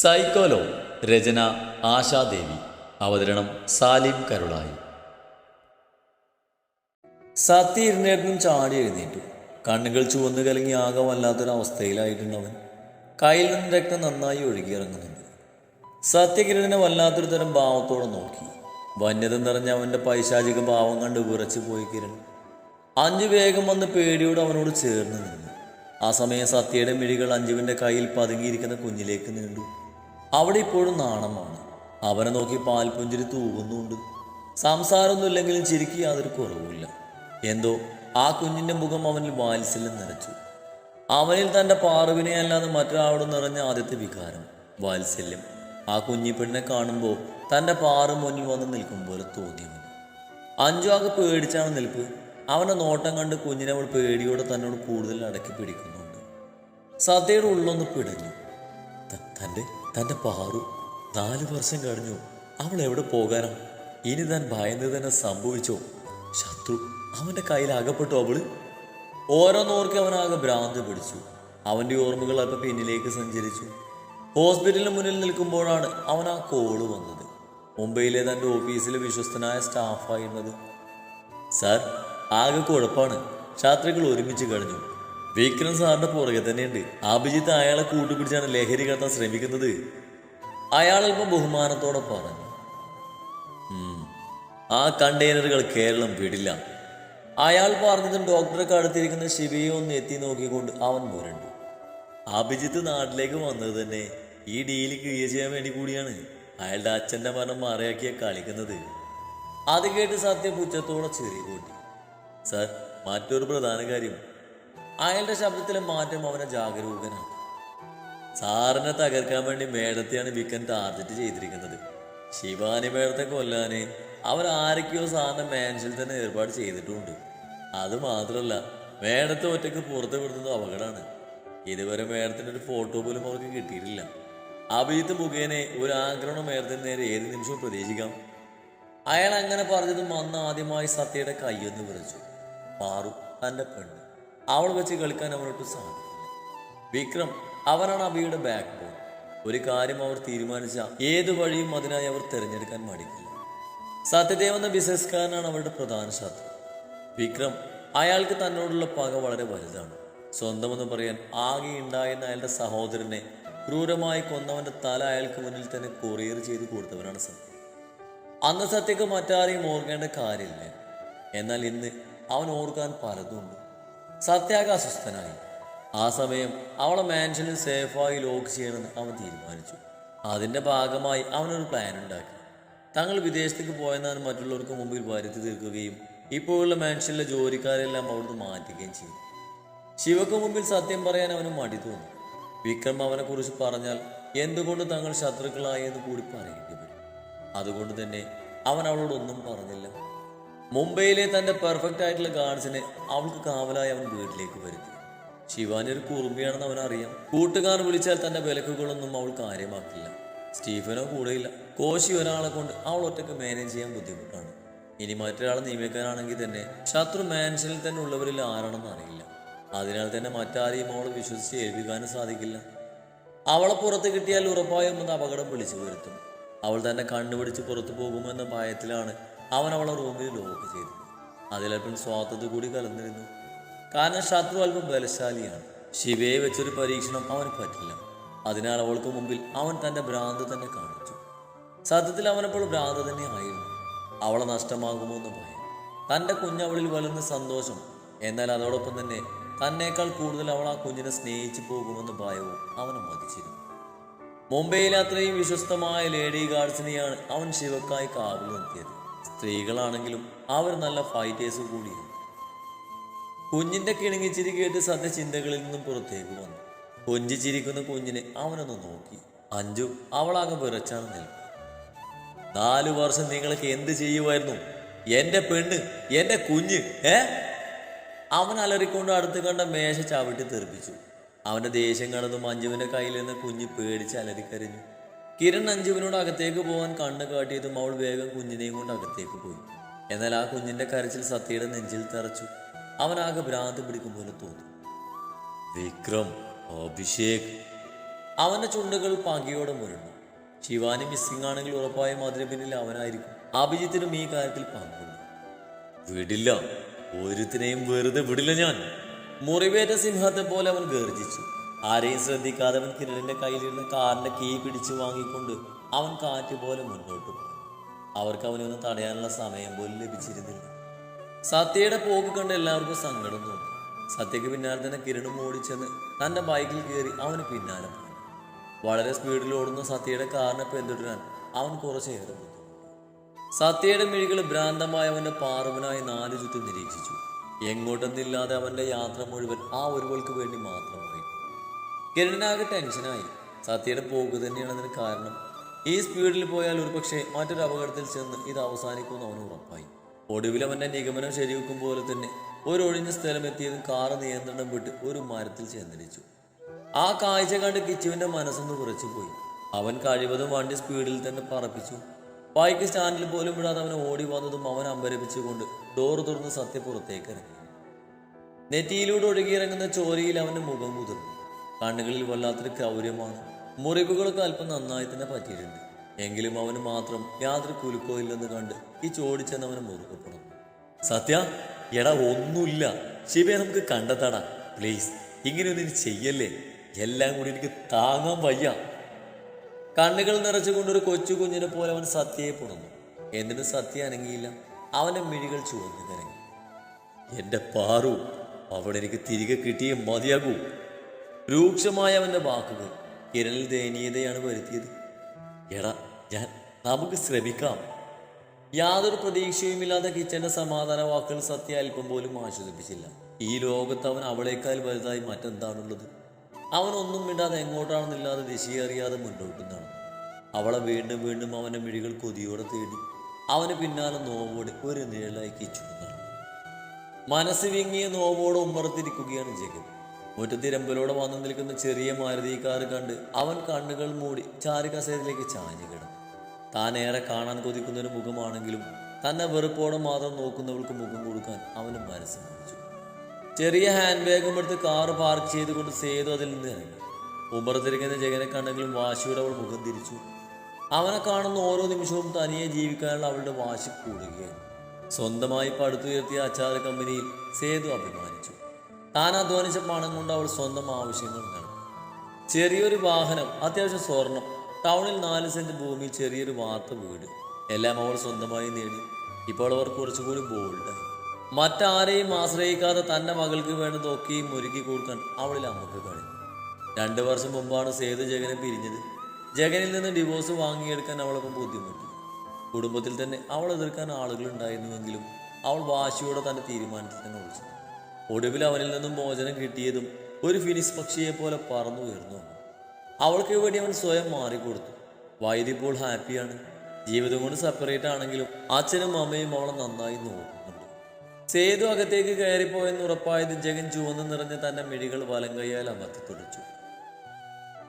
സൈക്കോലോ രചന ആശാദേവി. അവതരണം സാലിം കരുളായി. സത്യ ഇരുന്നേറ്റിനും ചാടി എഴുന്നേറ്റു. കണ്ണുകൾ ചുവന്നു കലങ്ങി ആകെ വല്ലാത്തൊരവസ്ഥയിലായിട്ടുണ്ടവൻ. കയ്യിൽ നിന്ന് രക്തം നന്നായി ഒഴുകിയിറങ്ങുന്നുണ്ട് സത്യകിരണിനെ വല്ലാത്തൊരു തരം ഭാവത്തോടെ നോക്കി. വന്യത നിറഞ്ഞ അവന്റെ പൈശാചിക ഭാവം കണ്ട് വിറച്ചു പോയി കിരൺ. അഞ്ചു വേഗം വന്ന് പേടിയോട് അവനോട് ചേർന്ന് നിന്നു. ആ സമയം സത്യയുടെ മിഴികൾ അഞ്ജുവിന്റെ കയ്യിൽ പതുങ്ങിയിരിക്കുന്ന കുഞ്ഞിലേക്ക് നീണ്ടു. അവിടെ ഇപ്പോഴും നാണമാണ്. അവനെ നോക്കി പാൽപുഞ്ചിരി തൂകുന്നുണ്ട്. സംസാരമൊന്നുമില്ലെങ്കിലും ചിരിക്ക് യാതൊരു കുറവുമില്ല. എന്തോ ആ കുഞ്ഞിന്റെ മുഖം അവനിൽ വാത്സല്യം നിറച്ചു. അവനിൽ തന്റെ പാറുവിനെ അല്ലാതെ മറ്റൊരാളോട് നിറഞ്ഞ ആദ്യത്തെ വികാരം വാത്സല്യം. ആ കുഞ്ഞി പെണ്ണിനെ കാണുമ്പോൾ തന്റെ പാറു മുന്നിൽ വന്ന് നിൽക്കും പോലെ തോന്നിയവൻ അഞ്ചു ആകെ പേടിച്ചാണ് നിൽപ്പ്. അവന്റെ നോട്ടം കണ്ട് കുഞ്ഞിനെ അവൾ പേടിയോടെ തന്നോട് കൂടുതൽ അടക്കി പിടിക്കുന്നുണ്ട്. സത്യയുടെ ഉള്ളൊന്ന് പിടഞ്ഞു. തന്റെ തന്റെ പാറു നാലു വർഷം കഴിഞ്ഞു. അവൾ എവിടെ പോകാനാ? ഇനി താൻ ഭയന്ന് തന്നെ സംഭവിച്ചോ? ശത്രു അവന്റെ കയ്യിൽ അകപ്പെട്ടു അവൾ? ഓരോന്നോർക്ക് അവനാകെ ഭ്രാന്ത് പിടിച്ചു. അവന്റെ ഓർമ്മകൾ അല്പം പിന്നിലേക്ക് സഞ്ചരിച്ചു. ഹോസ്പിറ്റലിന് മുന്നിൽ നിൽക്കുമ്പോഴാണ് അവൻ ആ കോൾ വന്നത്. മുംബൈയിലെ തന്റെ ഓഫീസിലെ വിശ്വസ്തനായ സ്റ്റാഫായിരുന്നത്. സാർ ആകെ കുഴപ്പമാണ് ശാത്രികൾ ഒരുമിച്ച് കഴിഞ്ഞു. വിക്രം സാറിന്റെ പുറകെ തന്നെയുണ്ട്. അഭിജിത്ത് അയാളെ കൂട്ടുപിടിച്ചാണ് ലഹരി കടത്താൻ ശ്രമിക്കുന്നത്. അയാൾ ബഹുമാനത്തോടെ പറഞ്ഞു ആ കണ്ടെയ്നറുകൾ കേരളം വിടില്ല. അയാൾ പറഞ്ഞതും ഡോക്ടറെ കടുത്തിരിക്കുന്ന ശിവയെ ഒന്ന് എത്തി നോക്കിക്കൊണ്ട് അവൻ മുരണ്ടു. അഭിജിത്ത് നാട്ടിലേക്ക് വന്നത് തന്നെ ഈ ഡീൽ ക്ലിയർ ചെയ്യാൻ വേണ്ടി കൂടിയാണ്. അയാളുടെ അച്ഛന്റെ മരണം മറയാക്കിയ കളിക്കുന്നത്. അത് കേട്ട് സത്യ പുച്ഛത്തോടെ ചെറിയ കൂട്ടി. സാർ മറ്റൊരു പ്രധാന കാര്യം. അയാളുടെ ശബ്ദത്തിലെ മാറ്റം അവനെ ജാഗരൂകനാണ് സാറിനെ തകർക്കാൻ വേണ്ടി മേഡത്തെയാണ് വിക്കൻ ടാർഗറ്റ് ചെയ്തിരിക്കുന്നത്. ശിവാനി മേഡത്തെ കൊല്ലാന് അവർ ആരൊക്കെയോ സാറിന്റെ മാൻഷനിൽ തന്നെ ഏർപ്പാട് ചെയ്തിട്ടുമുണ്ട് അത് മാത്രമല്ല മേഡത്തെ ഒറ്റയ്ക്ക് പുറത്ത് വിടുന്നത് അപകടമാണ്. ഇതുവരെ മേഡത്തിന്റെ ഒരു ഫോട്ടോ പോലും അവർക്ക് കിട്ടിയിട്ടില്ല. അഭിജിത്ത് മുഖേനെ ഒരു ആക്രമണം മേഡത്തിന് നേരെ ഏത് നിമിഷവും പ്രതീക്ഷിക്കാം. അയാൾ അങ്ങനെ പറഞ്ഞതും അന്ന് ആദ്യമായി സത്യയുടെ കൈയൊന്ന് വിറച്ചു. മാറു തന്റെ പെണ്ണ്. അവൾ വെച്ച് കളിക്കാൻ അവനൊട്ട് സാധിക്കില്ല. വിക്രം അവനാണ് അബിയുടെ ബാക്ക് ബോൺ ഒരു കാര്യം അവർ തീരുമാനിച്ച ഏത് വഴിയും അതിനായി അവർ തിരഞ്ഞെടുക്കാൻ മടിക്കില്ല. സത്യദേവ് എന്ന ബിസിനസ്കാരനാണ് അവരുടെ പ്രധാന ശത്രു. വിക്രം അയാൾക്ക് തന്നോടുള്ള പക വളരെ വലുതാണ്. സ്വന്തമെന്ന് പറയാൻ ആകെ ഉണ്ടായിരുന്ന അയാളുടെ സഹോദരനെ ക്രൂരമായി കൊന്നവന്റെ തല അയാൾക്ക് മുന്നിൽ തന്നെ കൊറിയർ ചെയ്ത് കൊടുത്തവനാണ് സത്യം അന്ന് സത്യക്ക് മറ്റാരെയും ഓർക്കേണ്ട കാര്യമില്ല. എന്നാൽ ഇന്ന് അവൻ ഓർക്കാൻ പലതുണ്ട് സത്യാക അസ്വസ്ഥനായി ആ സമയം അവളെ മാൻഷനിൽ സേഫായി ലോക്ക് ചെയ്യണമെന്ന് അവൻ തീരുമാനിച്ചു. അതിന്റെ ഭാഗമായി അവനൊരു പ്ലാൻ ഉണ്ടാക്കി. തങ്ങൾ വിദേശത്തേക്ക് പോയെന്നാണ് മറ്റുള്ളവർക്ക് മുമ്പിൽ വരുത്തി തീർക്കുകയും ഇപ്പോഴുള്ള മാൻഷനിലെ ജോലിക്കാരെല്ലാം അവിടുന്ന് മാറ്റുകയും ചെയ്തു. ശിവക്ക് മുമ്പിൽ സത്യം പറയാൻ അവന് മടി തോന്നി. വിക്രം അവനെ കുറിച്ച് പറഞ്ഞാൽ എന്തുകൊണ്ട് തങ്ങൾ ശത്രുക്കളായി എന്ന് കൂടി പറയേണ്ടി വരും. അതുകൊണ്ട് തന്നെ അവൻ അവളോടൊന്നും പറഞ്ഞില്ല. മുംബൈയിലെ തന്റെ പെർഫെക്റ്റ് ആയിട്ടുള്ള ഗാർഡ്സിനെ അവൾക്ക് കാവലായി അവൻ വീട്ടിലേക്ക് വരുത്തി. ശിവാനി ഒരു കുറുമ്പിയാണെന്ന് അവൻ അറിയാം കൂട്ടുകാർ വിളിച്ചാൽ തന്റെ വിലക്കുകളൊന്നും അവൾ കാര്യമാക്കില്ല. സ്റ്റീഫനോ കൂടെയില്ല. കോശി ഒരാളെ കൊണ്ട് അവൾ ഒറ്റയ്ക്ക് മാനേജ് ചെയ്യാൻ ബുദ്ധിമുട്ടാണ്. ഇനി മറ്റൊരാളെ നിയമിക്കാനാണെങ്കിൽ തന്നെ ശത്രു മാൻഷനിൽ തന്നെ ഉള്ളവരിൽ ആരാണെന്ന് അറിയില്ല. അതിനാൽ തന്നെ മറ്റാരെയും അവൾ വിശ്വസിച്ച് ഏൽപ്പിക്കാനും സാധിക്കില്ല. അവളെ പുറത്ത് കിട്ടിയാൽ ഉറപ്പായും അത് അപകടം വിളിച്ചു വരുത്തും. അവൾ തന്നെ കണ്ണുപിടിച്ച് പുറത്തു പോകുമെന്ന ഭയത്തിലാണ് അവൻ അവളെ റൂമിൽ ലോക്ക് ചെയ്തു. അതിലൽപ്പം സ്വാർത്ഥത കൂടി കലർന്നിരുന്നു. കാരണം ശത്രു അല്പം ബലശാലിയാണ്. ശിവയെ വെച്ചൊരു പരീക്ഷണം അവന് പറ്റില്ല. അതിനാൽ അവൾക്ക് മുമ്പിൽ അവൻ തന്റെ ഭ്രാന്ത് തന്നെ കാണിച്ചു. സത്യത്തിൽ അവനപ്പോൾ ഭ്രാന്ത് തന്നെ ആയിരുന്നു. അവളെ നഷ്ടമാകുമോ എന്ന് ഭയം തന്റെ കുഞ്ഞവളിൽ വലുന്ന സന്തോഷം. എന്നാൽ അതോടൊപ്പം തന്നെ തന്നേക്കാൾ കൂടുതൽ അവൾ ആ കുഞ്ഞിനെ സ്നേഹിച്ചു പോകുമെന്ന ഭയവും അവനെ മതിച്ചിരുന്നു മുംബൈയിലെ അത്രയും വിശ്വസ്തമായ ലേഡി ഗാർഡ്സിനെയാണ് അവൻ ശിവക്കായി കാവൽ നിർത്തിയത് സ്ത്രീകളാണെങ്കിലും അവർ നല്ല ഫൈറ്റേഴ്സ് കൂടിയാണ് കുഞ്ഞിന്റെ കിണങ്ങിച്ചിരി കേട്ട് സത്യ ചിന്തകളിൽ നിന്നും പുറത്തേക്ക് വന്നു. കൊഞ്ചിച്ചിരിക്കുന്ന കുഞ്ഞിനെ അവനൊന്ന് നോക്കി. അഞ്ചു അവളാകെ വിറച്ചാണ് നിൽക്കും നാലു വർഷം നിങ്ങൾക്ക് എന്ത് ചെയ്യുമായിരുന്നു എന്റെ പെണ്ണ് എന്റെ കുഞ്ഞ് ഏ? അവൻ അലറിക്കൊണ്ട് അടുത്ത് കണ്ട മേശ ചവിട്ടി തെറിപ്പിച്ചു. അവന്റെ ദേഷ്യം കണ്ടതും മഞ്ജുവിന്റെ കയ്യിൽ നിന്ന് കുഞ്ഞ് പേടിച്ച് അലറിക്കരഞ്ഞു. കിരൺ അഞ്ജുവിനോട് അകത്തേക്ക് പോകാൻ കണ്ണ് കാട്ടിയതും അവൾ വേഗം കുഞ്ഞിനെയും കൊണ്ട് അകത്തേക്ക് പോയി. എന്നാൽ ആ കുഞ്ഞിന്റെ കരച്ചിൽ സത്യയുടെ നെഞ്ചിൽ തറച്ചു. അവനാകെ ഭ്രാന്ത് പിടിക്കും പോലെ തോന്നി. വിക്രം അഭിഷേക്. അവന്റെ ചുണ്ടുകൾ പകയോടെ മുരണ്ടു. ശിവാനി മിസ്സിംഗ് ആണെങ്കിൽ ഉറപ്പായും അതിന് പിന്നിൽ അവനായിരിക്കും. അഭിജിത്തിനും ഈ കാര്യത്തിൽ പങ്കുണ്ട്. വിടില്ല. ഒരുത്തിനെയും വെറുതെ വിടില്ല ഞാൻ. മുറിവേറ്റ സിംഹത്തെ പോലെ അവൻ ഗർജിച്ചു. ആരെയും ശ്രദ്ധിക്കാതെ അവൻ കിരണിന്റെ കയ്യിലിരുന്ന കാറിന്റെ കീ പിടിച്ചു വാങ്ങിക്കൊണ്ട് അവൻ കാറ്റ് പോലെ മുന്നോട്ട് പോയി. അവർക്ക് അവനെ ഒന്ന് തടയാനുള്ള സമയം പോലും ലഭിച്ചിരുന്നില്ല. സത്യയുടെ പോക്ക് കണ്ട് എല്ലാവർക്കും സങ്കടം തോന്നി. സത്യക്ക് പിന്നാലെ തന്നെ കിരണും ഓടിച്ചെന്ന് തന്റെ ബൈക്കിൽ കയറി അവന് പിന്നാലെ പോയി. വളരെ സ്പീഡിൽ ഓടുന്ന സത്യയുടെ കാറിനെ പിന്തുടരാൻ അവൻ കുറച്ചേറെ സത്യയുടെ മിഴികൾ ഭ്രാന്തമായ അവന്റെ പാർവനായി നാലു ചുറ്റും നിരീക്ഷിച്ചു. എങ്ങോട്ടെന്നില്ലാതെ അവന്റെ യാത്ര മുഴുവൻ ആ ഒരുവൾക്ക് വേണ്ടി മാത്രമായി. കിരണിനാകെ ടെൻഷനായി. സത്യയുടെ പോക്ക് തന്നെയാണ് അതിന് കാരണം. ഈ സ്പീഡിൽ പോയാൽ ഒരു പക്ഷേ മറ്റൊരു അപകടത്തിൽ ചെന്ന് ഇത് അവസാനിക്കുമെന്ന് അവന് ഉറപ്പായി. ഒടുവിൽ അവന്റെ നിഗമനം ശരിവെക്കും പോലെ തന്നെ ഒരു ഒഴിഞ്ഞ സ്ഥലം എത്തിയതും കാറ് നിയന്ത്രണം വിട്ട് ഒരു മരത്തിൽ ചെന്നിടിച്ചു. ആ കാഴ്ച കണ്ട് കിച്ചുവിന്റെ മനസ്സൊന്ന് കുറച്ചുപോയി അവൻ കഴിവതും വണ്ടി സ്പീഡിൽ തന്നെ പറപ്പിച്ചു. ബൈക്ക് സ്റ്റാൻഡിൽ പോലും വിടാതെ അവൻ ഓടി വന്നതും അവൻ അമ്പരപ്പിച്ചുകൊണ്ട് ഡോർ തുറന്ന് സത്യ പുറത്തേക്ക് ഇറങ്ങി. നെറ്റിയിലൂടെ ഒഴുകിയിറങ്ങുന്ന ചോരയിൽ അവന്റെ മുഖം മുതിർന്നു. കണ്ണുകളിൽ വല്ലാത്തൊരു ക്രൗര്യമാണ്. മുറിവുകളൊക്കെ അല്പം നന്നായി തന്നെ പറ്റിയിട്ടുണ്ട്. എങ്കിലും അവന് മാത്രം യാതൊരു കുലുക്കോ ഇല്ലെന്ന് കണ്ട് ഈ ചോടിച്ചെന്ന് അവനെ മുറുക്കപ്പെടും സത്യ എടാ ഒന്നുമില്ല. ശിവയെ നമുക്ക് കണ്ടെത്താടാ. പ്ലീസ് ഇങ്ങനെയൊന്നും ഇനി ചെയ്യല്ലേ? എല്ലാം കൂടി എനിക്ക് താങ്ങാൻ വയ്യ. കണ്ണുകൾ നിറച്ചുകൊണ്ട് ഒരു കൊച്ചു കുഞ്ഞിനെ പോലെ അവൻ സത്യയെ പുണർന്നു. എന്നിട്ട് സത്യ അനങ്ങിയില്ല. അവന്റെ മിഴികൾ ചുവന്നു കരങ്ങി എന്റെ പാറു അവിടെ എനിക്ക് തിരികെ കിട്ടിയേ മതിയാകൂ. രൂക്ഷമായ അവന്റെ വാക്കുകൾ കിരണിൽ ദയനീയതയാണ് വരുത്തിയത്. എടാ ഞാൻ നമുക്ക് ശ്രമിക്കാം. യാതൊരു പ്രതീക്ഷയുമില്ലാതെ കിച്ചന്റെ സമാധാന വാക്കുകൾ സത്യ അല്പം പോലും ആശ്വസിപ്പിച്ചില്ല. ഈ ലോകത്ത് അവൻ അവളേക്കാൾ വലുതായി മറ്റെന്താണുള്ളത്? അവൻ ഒന്നും മിണ്ടാതെ എങ്ങോട്ടാണെന്നില്ലാതെ ദിശയറിയാതെ മുന്നോട്ട് നടന്നു. അവളെ വീണ്ടും വീണ്ടും അവന്റെ മിഴികൾ കൊതിയോടെ തേടി അവന് പിന്നാലെ നോവോടെ ഒരു നിഴലായി കിച്ചു നടന്നു. മനസ്സ് വിങ്ങിയ നോവോടെ ഉമ്മറത്തിരിക്കുകയാണ് ജഗൻ മുറ്റത്തിരമ്പലോടെ വന്നു നിൽക്കുന്ന ചെറിയ മാരുതി കാർ കണ്ട് അവൻ കണ്ണുകൾ മൂടി ചാരി കസേരയിലേക്ക് ചാഞ്ഞു കിടന്നു. താൻ ഏറെ കാണാൻ കൊതിക്കുന്ന ഒരു മുഖമാണെങ്കിലും തന്നെ വെറുപ്പോടെ മാത്രം നോക്കുന്നവൾക്ക് മുഖം കൊടുക്കാൻ അവന് മനസ്സ് ചെറിയ ഹാൻഡ് ബാഗും എടുത്ത് കാർ പാർക്ക് ചെയ്തുകൊണ്ട് സേതു അതിൽ നിന്ന് ഇറങ്ങി. ഉമ്മറത്തിരിക്കുന്ന ജഗനെ കണ്ടെങ്കിലും വാശിയുടെ അവൾ മുഖം തിരിച്ചു. അവനെ കാണുന്ന ഓരോ നിമിഷവും തനിയെ ജീവിക്കാനുള്ള അവളുടെ വാശി കൂടുകയാണ്. സ്വന്തമായി പടുത്തുയർത്തിയ അച്ചാർ കമ്പനിയിൽ സേതു അഭിമാനിച്ചു. താൻ അധ്വാനിച്ച പണം കൊണ്ട് അവൾ സ്വന്തം ആവശ്യങ്ങൾ നടത്തി ചെറിയൊരു വാഹനം അത്യാവശ്യം സ്വർണം ടൗണിൽ നാല് സെന്റ് ഭൂമി ചെറിയൊരു വാർത്ത വീട് എല്ലാം അവൾ സ്വന്തമായി നേടി. ഇപ്പോൾ അവർ കുറച്ചുകൂടി ബോൾഡായി മറ്റാരെയും ആശ്രയിക്കാതെ തന്റെ മകൾക്ക് വേണ്ടതൊക്കെയും ഒരുക്കി കൊടുക്കാൻ അവളിൽ അമ്മയ്ക്ക് കഴിഞ്ഞു. രണ്ട് വർഷം മുമ്പാണ് സേതു ജഗനെ പിരിഞ്ഞത്. ജഗനിൽ നിന്ന് ഡിവോഴ്സ് വാങ്ങിയെടുക്കാൻ അവളൊപ്പം ബുദ്ധിമുട്ടി. കുടുംബത്തിൽ തന്നെ അവൾ എതിർക്കാൻ ആളുകൾ ഉണ്ടായിരുന്നുവെങ്കിലും അവൾ വാശിയോടെ തന്റെ തീരുമാനത്തിൽ തന്നെ ഒളിച്ചു. ഒടുവിൽ അവനിൽ നിന്നും മോചനം കിട്ടിയതും ഒരു ഫിനിസ് പക്ഷിയെ പോലെ പറന്നു ഉയർന്നു അവൾക്ക് വേണ്ടി അവൻ സ്വയം മാറിക്കൊടുത്തു. വൈദ്യ ഇപ്പോൾ ഹാപ്പിയാണ്. ജീവിതം കൊണ്ട് സെപ്പറേറ്റ് ആണെങ്കിലും അച്ഛനും അമ്മയും അവളെ നന്നായി നോക്കുന്നുണ്ട്. സേതു അകത്തേക്ക് കയറിപ്പോയെന്ന് ഉറപ്പായത് ജഗൻ ചുവന്നു നിറഞ്ഞ തന്റെ മിഴികൾ വലം കൈയാൽ അമർത്തി തുടച്ചു.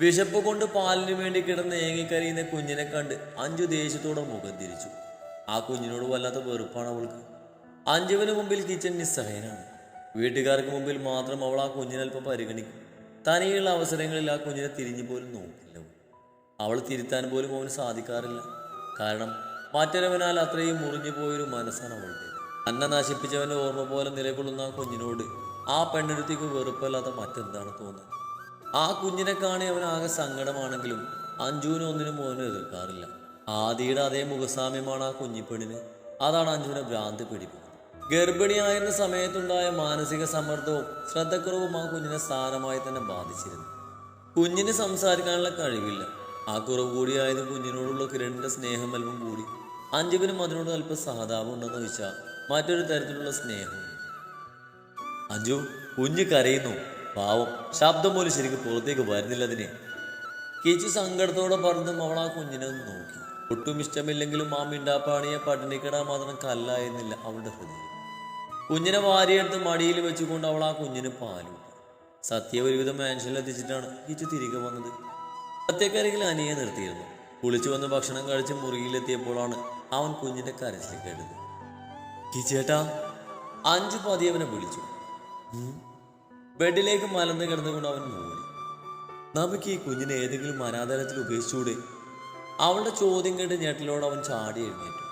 വിശപ്പ് കൊണ്ട് പാലിന് വേണ്ടി കിടന്ന് ഏങ്ങിക്കരയുന്ന കുഞ്ഞിനെ കണ്ട് അഞ്ചു ദേഷ്യത്തോടെ മുഖം തിരിച്ചു. ആ കുഞ്ഞിനോട് വല്ലാത്ത വെറുപ്പാണ് അവൾക്ക്. അഞ്ജുവിന് മുമ്പിൽ കിച്ചൻ നിസ്സഹയനാണ് വീട്ടുകാർക്ക് മുമ്പിൽ മാത്രം അവൾ ആ കുഞ്ഞിനെ അല്പം പരിഗണിക്കും. തനിയുള്ള അവസരങ്ങളിൽ ആ കുഞ്ഞിനെ തിരിഞ്ഞു പോലും നോക്കില്ല അവൾ. തിരുത്താൻ പോലും അവന് സാധിക്കാറില്ല. കാരണം മറ്റൊരവനാൽ അത്രയും മുറിഞ്ഞു പോയൊരു മനസ്സാണ് അവളുടെ അന്ന നശിപ്പിച്ചവന്റെ ഓർമ്മ പോലെ നിലകൊള്ളുന്ന ആ കുഞ്ഞിനോട് ആ പെണ്ണെടുത്തേക്ക് വെറുപ്പല്ലാത്ത മറ്റെന്താണ് തോന്നുന്നത്? ആ കുഞ്ഞിനെ കാണി അവനാകെ സങ്കടമാണെങ്കിലും അഞ്ജുവിന് ഒന്നിനും മോനെ എതിർക്കാറില്ല. ആദിയുടെ അതേ മുഖസാമ്യമാണ് ആ കുഞ്ഞിപ്പെണ്ണിന്. അതാണ് അഞ്ജുവിനെ ഭ്രാന്ത് പിടിപ്പിക്കുന്നത്. ഗർഭിണിയായിരുന്ന സമയത്തുണ്ടായ മാനസിക സമ്മർദ്ദവും ശ്രദ്ധക്കുറവും ആ കുഞ്ഞിനെ സാരമായി തന്നെ ബാധിച്ചിരുന്നു. കുഞ്ഞിന് സംസാരിക്കാനുള്ള കഴിവില്ല. ആ കുറവ് കൂടിയായത് കുഞ്ഞിനോടുള്ള കിരണിന്റെ സ്നേഹം അല്പം കൂടി. അഞ്ജുവിനും അതിനോട് അല്പം സഹതാപം ഉണ്ടെന്ന് വെച്ചാൽ മറ്റൊരു തരത്തിലുള്ള സ്നേഹം. അഞ്ജു കുഞ്ഞ് കരയുന്നു. പാവം. ശബ്ദം പോലും ശരിക്കും പുറത്തേക്ക് വരുന്നില്ല അതിനെ. കിച്ചു സങ്കടത്തോടെ പറഞ്ഞതും അവൾ ആ കുഞ്ഞിനെ നോക്കി. ഒട്ടും ഇഷ്ടമില്ലെങ്കിലും ആ മിണ്ടാപ്പാണിയെ പട്ടിണിക്കിടാൻ മാത്രം കല്ലായിരുന്നില്ല അവളുടെ ഹൃദയം. കുഞ്ഞിനെ വാരിയെടുത്ത് മടിയിൽ വെച്ചുകൊണ്ട് അവൾ ആ കുഞ്ഞിന് പാലൂട്ടി സത്യ ഒരുവിധം മാൻഷനിൽ എത്തിച്ചിട്ടാണ് കിച്ചു തിരികെ വന്നത്. സത്യക്കരികിൽ അനിയെ നിർത്തിയിരുന്നു. കുളിച്ചു വന്ന് ഭക്ഷണം കഴിച്ച് മുറിയിലെത്തിയപ്പോഴാണ് അവൻ കുഞ്ഞിന്റെ കരച്ചിൽ കേട്ടത്. കിച്ചേട്ടാ അഞ്ചു പതി അവനെ വിളിച്ചു. ബെഡിലേക്ക് മലന്ന് കിടന്നുകൊണ്ട് അവൻ മൂടി. നമുക്ക് ഈ കുഞ്ഞിനെ ഏതെങ്കിലും അനാഥാലയത്തിൽ ഉപേക്ഷിച്ചൂടെ അവളുടെ ചോദ്യം കേട്ട് ഞെട്ടലോട് അവൻ ചാടി എഴുന്നേറ്റു.